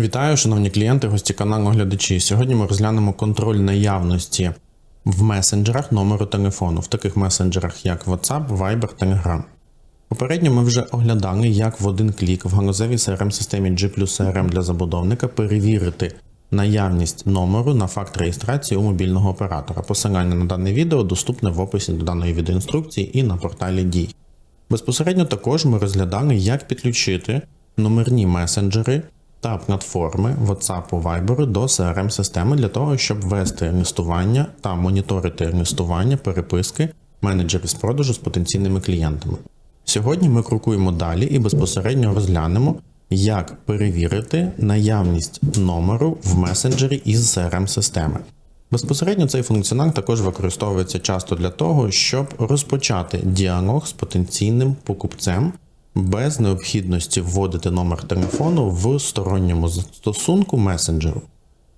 Вітаю, шановні клієнти, гості каналу глядачі. Сьогодні ми розглянемо контроль наявності в месенджерах номеру телефону, в таких месенджерах, як WhatsApp, Viber, Telegram. Попередньо ми вже оглядали, як в один клік в галузевій crm системі G CRM для забудовника перевірити наявність номеру на факт реєстрації у мобільного оператора. Посилання на дане відео доступне в описі до даної відеоінструкції і на порталі Дій. Безпосередньо також ми розглядали, як підключити номерні месенджери та платформи WhatsApp Viber до crm системи для того, щоб вести листування та моніторити листування переписки менеджерів з продажу з потенційними клієнтами. Сьогодні ми крокуємо далі і безпосередньо розглянемо, як перевірити наявність номеру в месенджері із crm системи Безпосередньо цей функціонал також використовується часто для того, щоб розпочати діалог з потенційним покупцем без необхідності вводити номер телефону в сторонньому застосунку месенджеру.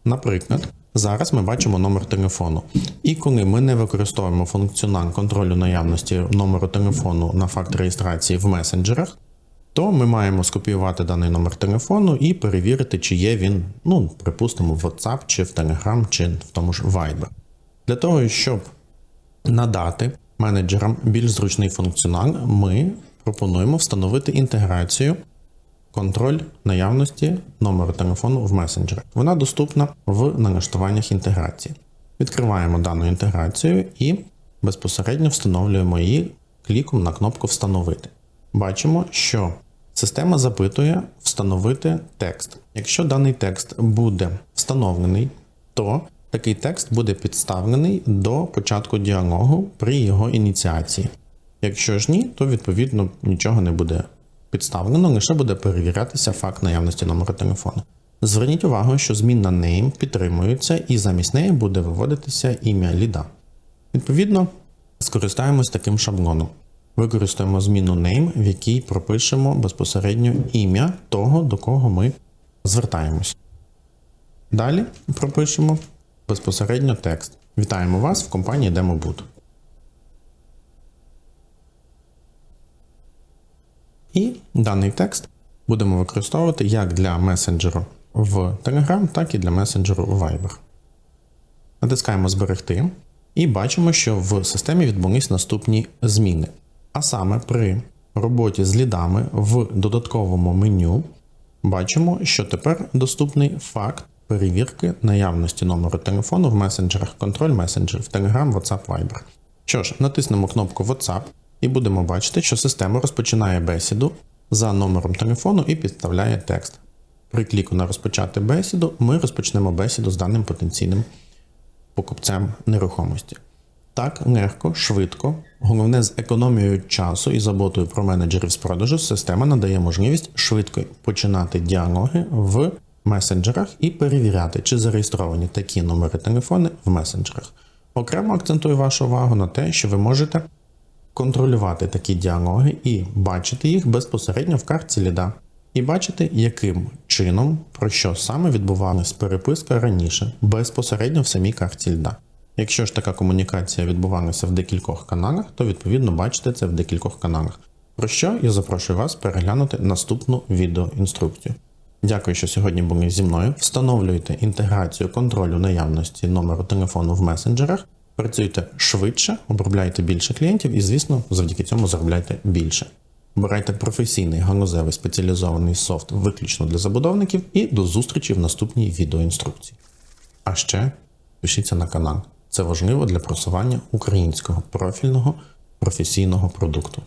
Наприклад, зараз ми бачимо номер телефону, і коли ми не використовуємо функціонал контролю наявності номеру телефону на факт реєстрації в месенджерах, то ми маємо скопіювати даний номер телефону і перевірити, чи є він, ну, припустимо, в WhatsApp, чи в Telegram, чи в тому ж Viber. Для того, щоб надати менеджерам більш зручний функціонал, ми пропонуємо встановити інтеграцію контроль наявності номеру телефону в месенджерах. Вона доступна в налаштуваннях інтеграції. Відкриваємо дану інтеграцію і безпосередньо встановлюємо її кліком на кнопку Встановити. Бачимо, що система запитує встановити текст. Якщо даний текст буде встановлений, то такий текст буде підставлений до початку діалогу при його ініціації. Якщо ж ні, то відповідно нічого не буде підставлено, лише буде перевірятися факт наявності номеру телефону. Зверніть увагу, що змінна name підтримується і замість неї буде виводитися ім'я ліда. Відповідно, скористаємось таким шаблоном. Використаємо зміну name, в якій пропишемо безпосередньо ім'я того, до кого ми звертаємось. Далі пропишемо безпосередньо текст. Вітаємо вас в компанії DemoBoot. І даний текст будемо використовувати як для месенджеру в Telegram, так і для месенджеру Viber. Натискаємо Зберегти і бачимо, що в системі відбулись наступні зміни. А саме при роботі з лідами в додатковому меню бачимо, що тепер доступний факт перевірки наявності номеру телефону в месенджерах контроль месенджер в Telegram, WhatsApp, Viber. Що ж, натиснемо кнопку WhatsApp і будемо бачити, що система розпочинає бесіду за номером телефону і підставляє текст. При кліку на розпочати бесіду ми розпочнемо бесіду з даним потенційним покупцем нерухомості. Так, легко, швидко, головне з економією часу і заботою про менеджерів з продажу, система надає можливість швидко починати діалоги в месенджерах і перевіряти, чи зареєстровані такі номери телефону в месенджерах. Окремо акцентую вашу увагу на те, що ви можете контролювати такі діалоги і бачити їх безпосередньо в картці ліда. І бачити, яким чином, про що саме відбувалась переписка раніше, безпосередньо в самій карті льда. Якщо ж така комунікація відбувалася в декількох каналах, то відповідно бачите це в декількох каналах. Про що я запрошую вас переглянути наступну відеоінструкцію. Дякую, що сьогодні були зі мною. Встановлюйте інтеграцію контролю наявності номеру телефону в месенджерах. Працюйте швидше, обробляйте більше клієнтів і, звісно, завдяки цьому заробляйте більше. Обирайте професійний галузевий спеціалізований софт виключно для забудовників і до зустрічі в наступній відеоінструкції. А ще пишіться на канал. Це важливо для просування українського профільного професійного продукту.